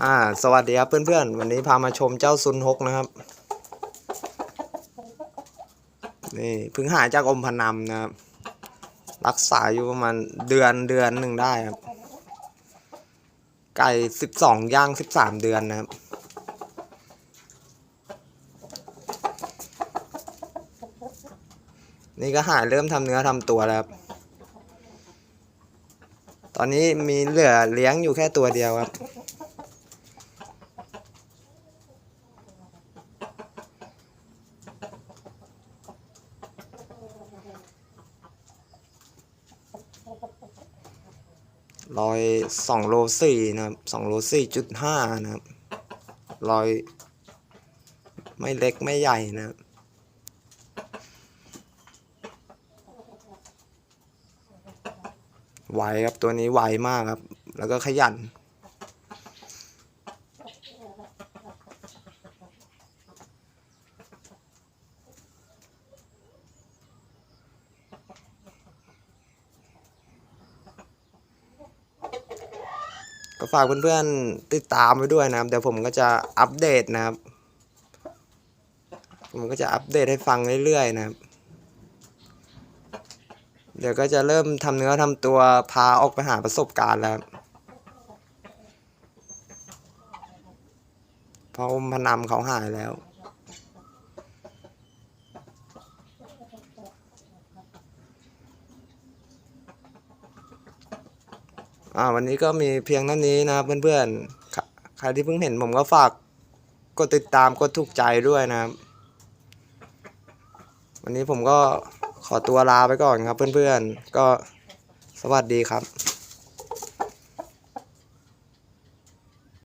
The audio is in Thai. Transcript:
อ่าสวัสดีครับเพื่อนๆ วันนี้พามาชมเจ้าซุนฮกนะครับ นี่เพิ่งหายจากอมพนัมนะครับ รักษาอยู่ประมาณเดือนเดือนหนึ่งได้ครับ ไก่สิบสองย่างสิบสามเดือนนะครับ นี่ก็หายเริ่มทำเนื้อทำตัวแล้วครับ ตอนนี้มีเหลือเลี้ยงอยู่แค่ตัวเดียวครับ ร้อยสองโลสี่นะครับสองโลสี่จุดห้านะครับร้อยไม่เล็กไม่ใหญ่นะครับไหวครับตัวนี้ไวมากครับ แล้วก็ขยัน ก็ฝากเพื่อนๆติดตามไว้ด้วยนะครับเดี๋ยวผมก็จะอัปเดตนะครับ ผมก็จะอัปเดตให้ฟังเรื่อยๆนะครับ เดี๋ยวก็จะเริ่มทำเนื้อทำตัวพาออกไปหาประสบการณ์แล้วเพราะพนำเขาหายแล้ว อ่าวันนี้ก็มีเพียงเท่านี้นะครับเพื่อนๆใครใครที่เพิ่งเห็นผมก็ฝากกดติดตามกดถูกใจด้วยนะครับ วันนี้ผมก็ขอตัวลาไปก่อนครับเพื่อนๆ ก็สวัสดีครับ